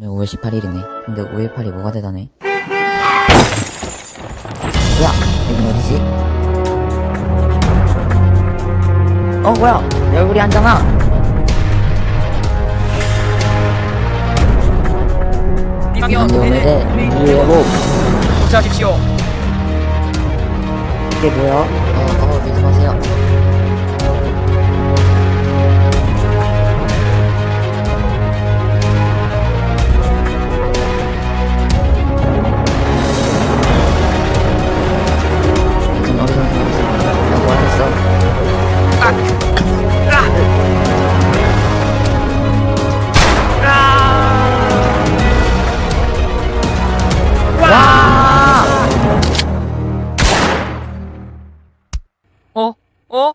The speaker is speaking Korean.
네, 5월 18일이네. 근데 5월 8일이 뭐가 대단해? 뭐야? 여긴 어디지? 어, 뭐야? 내 얼굴이. 이상현 근데 오늘의 유예복 복사하십시오 이게 뭐야? 어, 어, 조심하세요. 어? 어?